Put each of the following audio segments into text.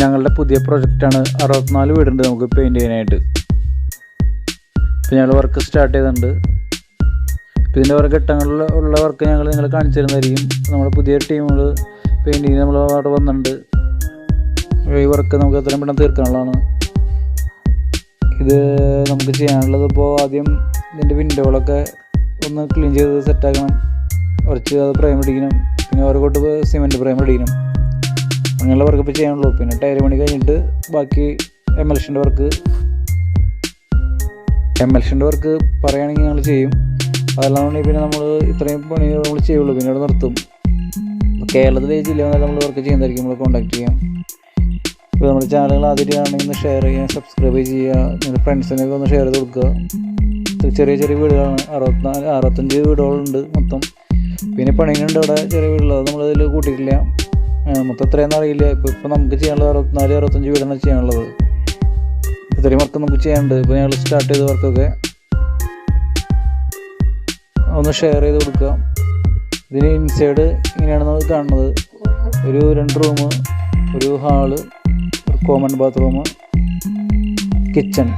ഞങ്ങളുടെ പുതിയ പ്രൊജക്റ്റാണ് അറുപത്തിനാല് വീടുണ്ട് നമുക്ക് പെയിന്റ് ചെയ്യാനായിട്ട്. ഇപ്പം ഞങ്ങൾ വർക്ക് സ്റ്റാർട്ട് ചെയ്തിട്ടുണ്ട്. ഇപ്പം ഇതിന്റെ ഓരോ ഘട്ടങ്ങളിൽ ഉള്ള വർക്ക് ഞങ്ങൾ നിങ്ങൾ കാണിച്ചു തരുന്നതായിരിക്കും നമ്മുടെ പുതിയ ടീമുകൾ പെയിന്റിങ് നമ്മൾ അവിടെ വന്നിട്ടുണ്ട്. ഈ വർക്ക് നമുക്ക് എത്രയും പെട്ടെന്ന് തീർക്കാനുള്ളതാണ്. ഇത് നമുക്ക് ചെയ്യാനുള്ളത് ഇപ്പോൾ ആദ്യം ഇതിന്റെ വിൻഡോകളൊക്കെ ഒന്ന് ക്ലീൻ ചെയ്ത് സെറ്റാക്കണം കുറച്ച് അത് പ്രൈം അടിക്കണം പിന്നെ ഓരോ കൂട്ട് സിമെന്റ് പ്രൈം അടിക്കണം അങ്ങനെയുള്ള വർക്ക് ഇപ്പോൾ ചെയ്യാനുള്ളൂ. പിന്നെ ടയർ പണി കഴിഞ്ഞിട്ട് ബാക്കി എമൽഷന്റെ വർക്ക് എം എമൽഷന്റെ വർക്ക് പറയുകയാണെങ്കിൽ ഞങ്ങൾ ചെയ്യും. അതല്ലാന്നുണ്ടെങ്കിൽ പിന്നെ നമ്മൾ ഇത്രയും പണി നമ്മൾ ചെയ്യുള്ളൂ. പിന്നെ അവിടെ നിർത്തും. കേരളത്തിലെ ജില്ല വന്നാലും നമ്മൾ വർക്ക് ചെയ്യുന്നതായിരിക്കും. നമ്മൾ കോൺടാക്ട് ചെയ്യാം. ഇപ്പോൾ നമ്മുടെ ചാനലുകൾ ആദ്യമാണെങ്കിൽ ഒന്ന് ഷെയർ ചെയ്യുക സബ്സ്ക്രൈബ് ചെയ്യുക നിങ്ങളുടെ ഫ്രണ്ട്സിനൊക്കെ ഒന്ന് ഷെയർ ചെയ്ത് കൊടുക്കുക. ചെറിയ ചെറിയ വീടുകളാണ്. അറുപത്തിനാല് അറുപത്തഞ്ച് വീടുകളുണ്ട് മൊത്തം. പിന്നെ പണിയുണ്ട് അവിടെ ചെറിയ വീടുകൾ അത് നമ്മളതിൽ കൂട്ടിയിട്ടില്ല. മൊത്തം എത്രയെന്ന് അറിയില്ല. ഇപ്പോൾ ഇപ്പോൾ നമുക്ക് ചെയ്യാനുള്ളത് അറുപത്തിനാല് അറുപത്തഞ്ച് വീടാണ് ചെയ്യാനുള്ളത്. ഇത്രയും വർക്ക് നമുക്ക് ചെയ്യാനുണ്ട്. ഇപ്പോൾ ഞങ്ങൾ സ്റ്റാർട്ട് ചെയ്ത വർക്കൊക്കെ ഒന്ന് ഷെയർ ചെയ്ത് കൊടുക്കുക. ഇതിന് ഇൻസൈഡ് ഇങ്ങനെയാണ് നമ്മൾ കാണുന്നത്. ഒരു രണ്ട് റൂം ഒരു ഹാൾ ഒരു കോമൺ ബാത്റൂം കിച്ചൺ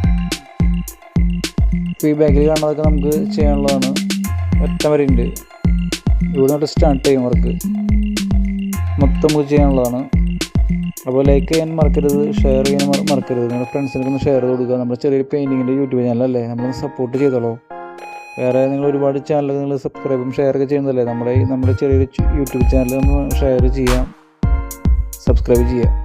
ഇപ്പോൾ ഈ ബാക്കിൽ കാണുന്നതൊക്കെ നമുക്ക് ചെയ്യാനുള്ളതാണ്. ഒറ്റ വരെയുണ്ട്. ഇവിടെ നിന്നിട്ട് സ്റ്റാർട്ട് ചെയ്യും വർക്ക് മൊത്തം നമുക്ക് ചെയ്യാനുള്ളതാണ്. അപ്പോൾ ലൈക്ക് ചെയ്യാൻ മറക്കരുത് ഷെയർ ചെയ്യാൻ മറ- മറക്കരുത്. നിങ്ങളുടെ ഫ്രണ്ട്സിനൊക്കെ ഒന്ന് ഷെയർ കൊടുക്കുക. നമ്മുടെ ചെറിയൊരു പെയിന്റിങ്ങിന്റെ യൂട്യൂബ് ചാനലല്ലേ നമ്മളൊന്ന് സപ്പോർട്ട് ചെയ്തോളൂ. വേറെ നിങ്ങൾ ഒരുപാട് ചാനലുകൾ നിങ്ങൾ സബ്സ്ക്രൈബും ഷെയർ ഒക്കെ ചെയ്യുന്നതല്ലേ? നമ്മുടെ നമ്മുടെ ചെറിയൊരു യൂട്യൂബ് ചാനൽ ഒന്ന് ഷെയർ ചെയ്യാം. സബ്സ്ക്രൈബ് ചെയ്യാം.